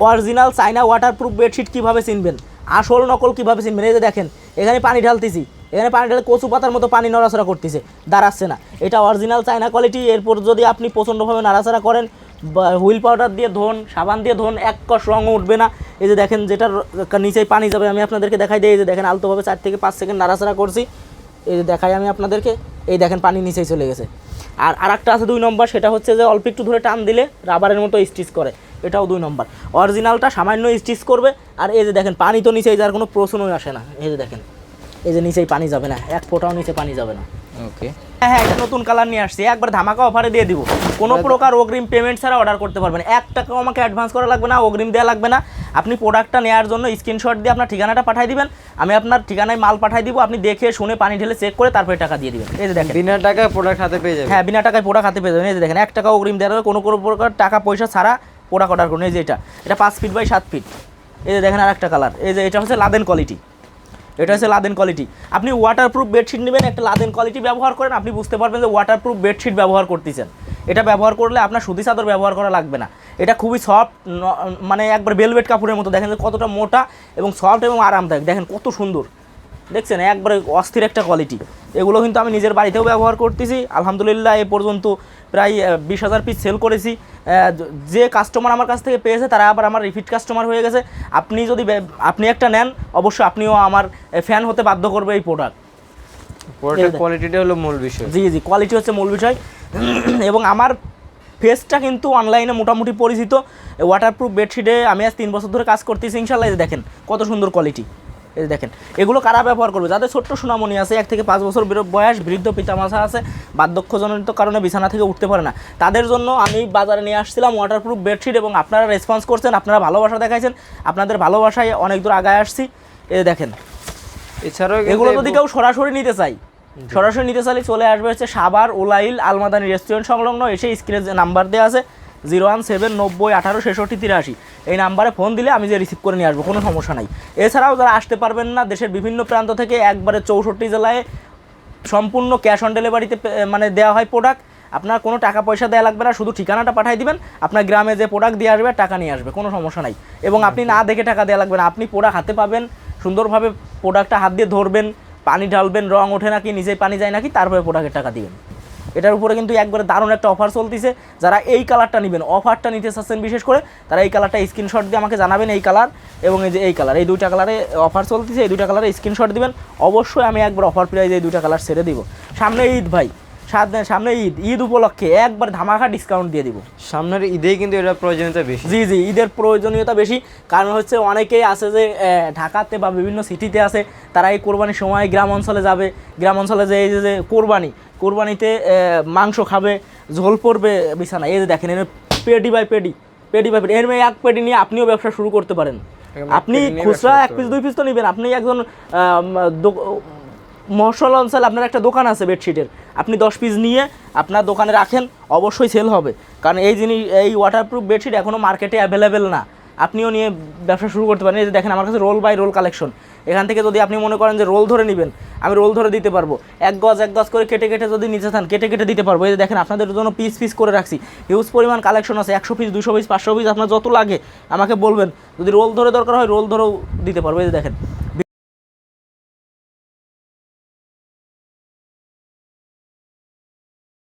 Original চাইনা waterproof bedsheet কীভাবে চিনবেন? আসল নকল কীভাবে চিনবেন? এই যে দেখেন, এখানে পানি ঢালতেছি। এখানে পানি ঢালে কচু পাতার মতো পানি নড়াচড়া করতেছে। দাঁড়াচ্ছে না। এটা অরিজিনাল চাইনা কোয়ালিটি এরপর যদি আপনি প্রচণ্ডভাবে নাড়াচাড়া করেন হুইল পাউডার দিয়ে ধোন, সাবান দিয়ে ধোন, এক কষ রঙও উঠবে না। এই যে দেখেন, যেটার নিচেই পানি যাবে, আমি আপনাদেরকে দেখাই দিই। এই যে দেখেন, আলতোভাবে চার থেকে পাঁচ সেকেন্ড নাড়াচাড়া করছি। এই যে দেখাই আমি আপনাদেরকে। এই দেখেন, পানি নিচেই চলে গেছে। আর আরেকটা আছে দুই নম্বর, সেটা হচ্ছে যে অল্প একটু ধরে টান দিলে রাবারের মতো স্টিচ করে। এটাও দুই নম্বর। অরিজিনালটা সামান্য স্টিচ করবে আর এই যে দেখেন পানি তো নিচেই যার কোনো প্রশ্নই আসে না। এই যে দেখেন এই যে নিচেই পানি যাবে না এক ফোঁটাও নিচে পানি যাবে না। ওকে হ্যাঁ হ্যাঁ এটা নতুন কালার নিয়ে আসছি। একবার ধামাকা অফারে দিয়ে দিব। কোনো প্রকার অগ্রিম পেমেন্ট ছাড়া অর্ডার করতে পারবেন। এক টাকাও আমাকে অ্যাডভান্স করা লাগবে না অগ্রিম দেওয়া লাগবে না। আপনি প্রোডাক্টটা নেওয়ার জন্য স্ক্রিনশট দিয়ে আপনার ঠিকানাটা পাঠিয়ে দিবেন। আমি আপনার ঠিকানায় মাল পাঠিয়ে দিব। আপনি দেখে শুনে পানি ঢেলে চেক করে তারপরে টাকা দিয়ে দিবেন। এই যে দেখেন। বিনা টাকায় প্রোডাক্ট হাতে পেয়ে যাবে হ্যাঁ বিনা টাকায় প্রোডাক্ট হাতে পেয়ে যাবেন। এই যে দেখেন এক টাকা অগ্রিম দেওয়ার হবে কোনো কোনো প্রকার টাকা পয়সা ছাড়া প্রোডাক্ট অর্ডার করুন এই যে এটা এটা পাঁচ ফিট বাই সাত ফিট এই যে দেখেন আর একটা কালার এই যে এটা হচ্ছে লাদেন কোয়ালিটি এটা হচ্ছে লাদেন কোয়ালিটি আপনি ওয়াটারপ্রুফ বেডশিট নেবেন, একটা লাদেন কোয়ালিটি ব্যবহার করেন, আপনি বুঝতে পারবেন যে ওয়াটারপ্রুফ বেডশিট ব্যবহার করতেছেন। এটা ব্যবহার করলে আপনার সুতি চাদর ব্যবহার করা লাগবে না। এটা খুবই সফট মানে একবার বেলভেট কাপড়ের মতো। দেখেন যে কতটা মোটা এবং সফট এবং আরামদায়ক। দেখেন কত সুন্দর। দেখছেন একবারে অস্থির একটা কোয়ালিটি এগুলো কিন্তু আমি নিজের বাড়িতেও ব্যবহার করতেছি। আলহামদুলিল্লাহ এ পর্যন্ত প্রায় বিশ হাজার পিস সেল করেছি। যে কাস্টমার আমার কাছ থেকে পেয়েছে তারা আবার আমার রিপিট কাস্টমার হয়ে গেছে। আপনি যদি আপনি একটা নেন অবশ্যই আপনিও আমার ফ্যান হতে বাধ্য করবে এই প্রোডাক্ট প্রোডাক্টের কোয়ালিটিটা হলো মূল বিষয়। জি জি কোয়ালিটি হচ্ছে মূল বিষয়। এবং আমার ফেসটা কিন্তু অনলাইনে মোটামুটি পরিচিত। ওয়াটারপ্রুফ বেডশিটে আমি আজ তিন বছর ধরে কাজ করতেছি ইনশাল্লাহ দেখেন কত সুন্দর কোয়ালিটি এই দেখেন এগুলো কারা ব্যবহার করবে? যাদের ছোট্ট সোনামণি আছে এক থেকে পাঁচ বছর বয়স বৃদ্ধ পিতামাতা আছে বার্ধক্যজনিত কারণে বিছানা থেকে উঠতে পারে না। তাদের জন্য আমি বাজারে নিয়ে আসছিলাম ওয়াটারপ্রুফ বেডশিট এবং আপনারা রেসপন্স করছেন আপনারা ভালোবাসা দেখাইছেন আপনাদের ভালোবাসায় অনেক দূর আগায় আসছি। এ দেখেন এছাড়াও এগুলো যদি কেউ সরাসরি নিতে চাই সরাসরি নিতে চাইলে চলে আসবে হচ্ছে সাবার ওলাইল আলমাদানি রেস্টুরেন্ট সংলগ্ন এসে স্ক্রিনে নাম্বার দেওয়া আছে জিরো ওয়ান সেভেন নব্বই আঠারো ছেষট্টি তিরাশি। এই নাম্বারে ফোন দিলে আমি যে রিসিভ করে নিয়ে আসব, কোনো সমস্যা নাই। এছাড়াও যারা আসতে পারবেন না, দেশের বিভিন্ন প্রান্ত থেকে একবারে চৌষট্টি জেলায় সম্পূর্ণ ক্যাশ অন ডেলিভারিতে মানে দেওয়া হয় প্রোডাক্ট আপনার কোনো টাকা পয়সা দেওয়া লাগবে না, শুধু ঠিকানাটা পাঠিয়ে দিবেন, আপনার গ্রামে যে প্রোডাক্ট দিয়ে আসবে, টাকা নিয়ে আসবে, কোনো সমস্যা নাই। এবং আপনি না দেখে টাকা দেওয়া লাগবে না, আপনি প্রোডাক্ট হাতে পাবেন, সুন্দরভাবে প্রোডাক্টটা হাত দিয়ে ধরবেন, পানি ঢালবেন, রং ওঠে নাকি, নিজেই পানি যায় নাকি, তারপরে প্রোডাক্টের টাকা দিবেন। এটার উপরে কিন্তু একবারে দারুণ একটা অফার চলতেছে। যারা এই কালারটা নেবেন অফারটা নিতে চাচ্ছেন বিশেষ করে, তারা এই কালারটা স্ক্রিনশট দিয়ে আমাকে জানাবেন এই কালার এবং এই যে এই কালার এই দুইটা কালারে অফার চলতেছে, এই দুইটা কালারে স্ক্রিনশট দিবেন। অবশ্যই আমি একবার অফার প্রাইজে এই দুইটা কালার ছেড়ে দিব। সামনে ঈদ ভাই সামনে- সামনে ঈদ ঈদ উপলক্ষে একবার ধামাকা ডিসকাউন্ট দিয়ে দিব। সামনের ঈদেই কিন্তু এটা প্রয়োজনীয়তা বেশি। জি জি ঈদের প্রয়োজনীয়তা বেশি। কারণ হচ্ছে অনেকেই আছে যে ঢাকাতে বা বিভিন্ন সিটিতে আছে তারা এই কোরবানির সময় গ্রাম অঞ্চলে যাবে। গ্রাম অঞ্চলে যে এই যে- কোরবানি কোরবানিতে মাংস খাবে ঝোল পড়বে বিছানা। এই যে দেখেন এর পেডি বাই পেডি পেডি বাই পেডি এর মেয়ে এক পেডি নিয়ে আপনিও ব্যবসা শুরু করতে পারেন। আপনি খুচরা এক পিস দুই পিস তো নেবেন। আপনি একজন দো- অঞ্চলে আপনার একটা দোকান আছে বেডশিটের। আপনি দশ পিস নিয়ে আপনার দোকানে রাখেন, অবশ্যই সেল হবে। কারণ এই জিনিস, এই ওয়াটারপ্রুফ বেডশিট এখনও মার্কেটে অ্যাভেলেবেল না। আপনিও নিয়ে ব্যবসা শুরু করতে পারেন। এই যে দেখেন, আমার কাছে রোল বাই রোল কালেকশন এখান থেকে যদি আপনি মনে করেন যে রোল ধরে নেবেন, আমি রোল ধরে দিতে পারব। এক গজ এক গজ করে কেটে কেটে যদি নিতে থান, কেটে কেটে দিতে পারব। এই যে দেখেন, আপনাদের জন্য পিস পিস করে রাখছি। হিউজ পরিমাণ কালেকশন আছে, একশো পিস দুশো পিস পাঁচশো পিস আপনার যত লাগে, আমাকে বলবেন। যদি রোল ধরে দরকার হয় রোল ধরেও দিতে পারব। এই যে দেখেন